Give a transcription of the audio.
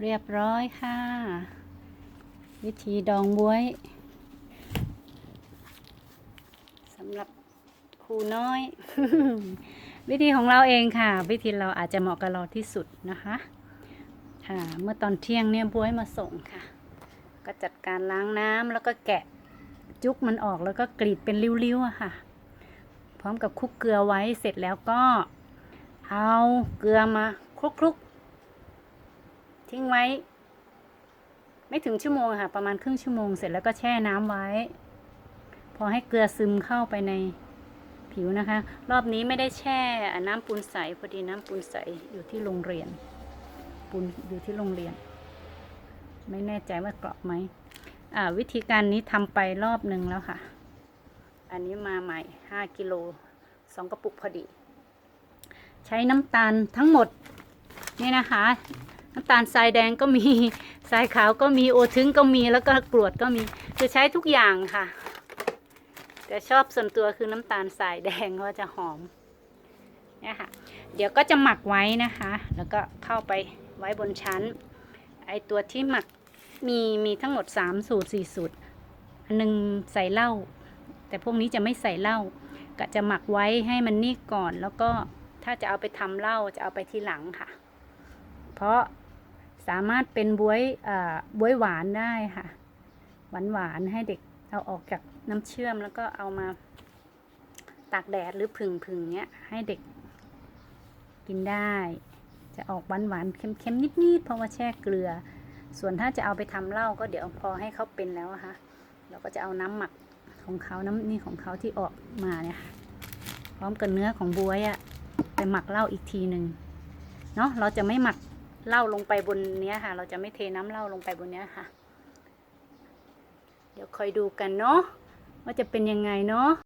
เรียบร้อยค่ะ วิธีดองบวยสำหรับครูน้อย วิธีของเราเองค่ะ วิธีเราอาจจะเหมาะกับเราที่สุดนะคะค่ะเมื่อตอนเที่ยงเนี่ยบวยมาส่งค่ะ ก็จัดการล้างน้ำแล้วก็แกะจุกมันออกแล้วก็กรีดเป็นริ้วๆอะค่ะ พร้อมกับคลุกเกลือไว้เสร็จแล้วก็เอาเกลือมาคลุก ทิ้งไว้ ไม่ถึงชั่วโมงค่ะ ประมาณครึ่งชั่วโมงเสร็จแล้วก็แช่น้ำไว้ พอให้เกลือซึมเข้าไปในผิวนะคะ รอบนี้ไม่ได้แช่น้ำปูนใสพอดีน้ำปูนใสอยู่ที่โรงเรียน ปูนอยู่ที่โรงเรียน ไม่แน่ใจว่ากรอบไหมอ่าวิธีการนี้ทำไปรอบหนึ่งแล้วค่ะ อันนี้มาใหม่ห้ากิโลสองกระปุกพอดี ใช้น้ำตาลทั้งหมด นี่นะคะ น้ำตาลทรายแดงก็มีทรายขาวก็มีโอทึงก็มีแล้วก็กรวดก็มีคือใช้ทุกอย่างค่ะ แต่ชอบส่วนตัวคือน้ำตาลทรายแดงเพราะจะหอมเนี่ยค่ะ เดี๋ยวก็จะหมักไว้นะคะ แล้วก็เข้าไปไว้บนชั้น ไอตัวที่หมักมีมีทั้งหมด 3 สูตร 4 สูตร อันหนึงใส่เหล้าแต่พวกนี้จะไม่ใส่เหล้าก็จะหมักไว้ให้มันนิ่ก่อนแล้วก็ถ้าจะเอาไปทำเหล้าจะเอาไปทีหลังค่ะ เพราะ สามารถเป็นบวยบวยหวานได้ค่ะ หวานหวานให้เด็กเอาออกจากน้ำเชื่อมแล้วก็เอามาตากแดดหรือผึ่งผึ่งๆเนี้ยให้เด็กกินได้ จะออกหวานหวานๆเค็มๆนิดๆเพราะว่าแช่เกลือ ส่วนถ้าจะเอาไปทำเหล้าก็เดี๋ยวพอให้เขาเป็นแล้วค่ะเราก็จะเอาน้ำหมักของเขาน้ำนี่ของเขาที่ออกมาเนี่ยค่ะพร้อมกับเนื้อของบวยอะไปหมักเหล้าอีกทีหนึ่งเนาะเราจะไม่หมัก เหล้าลงไปบนเนี้ยค่ะ เราจะไม่เทน้ำเหล้าลงไปบนเนี้ยค่ะ เดี๋ยวคอยดูกันเนาะว่าจะเป็นยังไงเนาะ